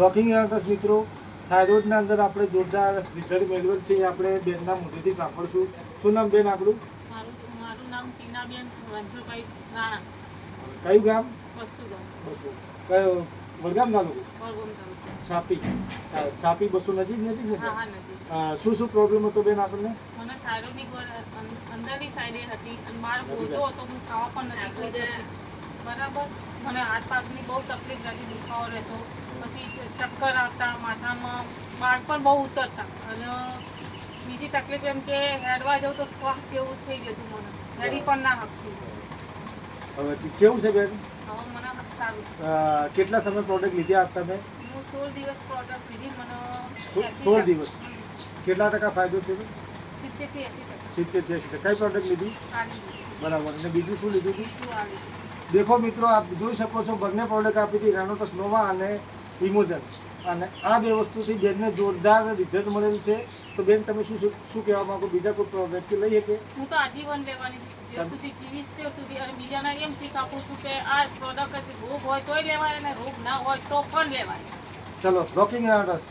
Rocking એનાટસ મિત્રો થાઇરોઇડના અંદર આપણે જોરદાર રિઝલ્ટ મેળવેલ છે એ આપણે બેનના મોઢેથી સાંભળશું. શું નામ બેન આપણું? મારું મારું નામ ટીનાબેન રણછોડભાઈ રાણા. કયું ગામ? પશુગમ બસો. કયો? વડગામ તાલુકો? છાપી. છાપી બસો નજીક નજીક ને? હા હા નથી અ, શું શું પ્રોબ્લેમ હતો બેન આપણને? મને થાઇરોઇડની અંદરની સાઈડે હતી અને મારો બોજો હતો હું ખાવા પણ નથી બરાબર? મને હાથ પાકની બહુ તકલીફ લાગી દુખાવો રહેતો. પછી ચક્કર આવતા માથામાં બાળ પણ બહુ ઉતરતા. અને બીજી તકલીફ એમ કે હેડવા જાઉં તો શ્વાસ જેવું થઈ જતું મને. હેડી પણ ના હકતું. હવે કેવું છે બેન? હવે મને સારું છે. કેટલા સમય પ્રોડક્ટ લીધી આપ તમે? હું સોળ દિવસ પ્રોડક્ટ લીધી મને સોળ દિવસ? કેટલા ટકા ફાયદો છે સિત્તેરથી એંસી ટકા. સિત્તેરથી એંસી ટકા. કઈ પ્રોડક્ટ લીધી? બરાબર. અને બીજું શું લીધું હતું દેખો મિત્રો આપ જોઈ શકો છો બંને પ્રોડક્ટ આપી હતી. રેનોટસ નોવા અને ઇમોજન અને આ બે વસ્તુથી બેનને જોરદાર રિઝલ્ટ મળેલ છે. તો બેન તમે શું શું શું કહેવા માંગો? બીજા કોઈ વ્યક્તિ લઈ શકે? હું તો આજીવન લેવાની જ્યાં સુધી જીવીશ ત્યાં સુધી અને બીજાને એમ શીખ આપું છું કે આ પ્રોડક્ટ રોગ હોય તોય લેવાય અને રોગ ના હોય તો પણ લેવાય. ચલો રોકિંગ રેનોટસ